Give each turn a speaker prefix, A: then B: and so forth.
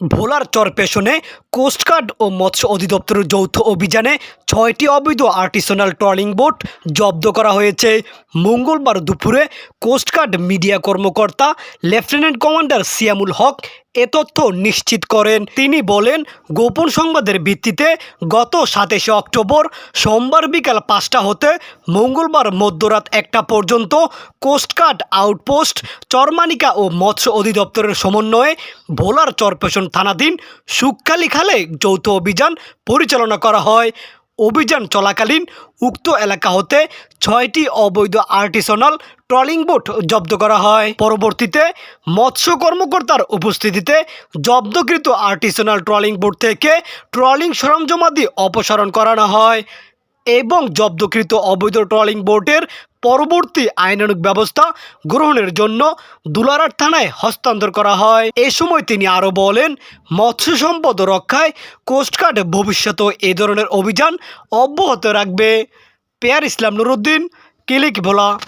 A: ভোলার চর পেছনে কোস্টগার্ড ও মৎস্য অধিদপ্তরের যৌথ অভিযানে ছয়টি অবৈধ আর্টিসনাল ট্রলিং বোট জব্দ করা হয়েছে। মঙ্গলবার দুপুরে কোস্টগার্ড মিডিয়া কর্মকর্তা লেফটেন্যান্ট কমান্ডার সিয়ামুল হক এ তথ্য নিশ্চিত করেন। তিনি বলেন, গোপন সংবাদের ভিত্তিতে গত সাতাশে অক্টোবর সোমবার বিকাল পাঁচটা হতে মঙ্গলবার মধ্যরাত একটা পর্যন্ত কোস্টগার্ড আউটপোস্ট, চরমানিকা ও মৎস্য অধিদপ্তরের সমন্বয়ে ভোলার চরপেশন থানাধীন সুকখালি খালে যৌথ অভিযান পরিচালনা করা হয়। অভিযান চলাকালীন উক্ত এলাকা হতে ছয়টি অবৈধ আর্টিসনাল ট্রলিং বোট জব্দ করা হয়। পরবর্তীতে মৎস্য কর্মকর্তার উপস্থিতিতে জব্দকৃত আর্টিসনাল ট্রলিং বোট থেকে ট্রলিং সরঞ্জামাদি অপসারণ করানো হয়। এবং জব্দকৃত অবৈধ ট্রলিং বোটের পরবর্তী আইনানুক ব্যবস্থা গ্রহণের জন্য দুলারার থানায় হস্তান্তর করা হয়। এ সময় তিনি আরও বলেন, মৎস্য সম্পদ রক্ষায় কোস্টগার্ড ভবিষ্যতে এ ধরনের অভিযান অব্যাহত রাখবে। পেয়ার ইসলাম নুরুদ্দিন, কিলিক ভোলা।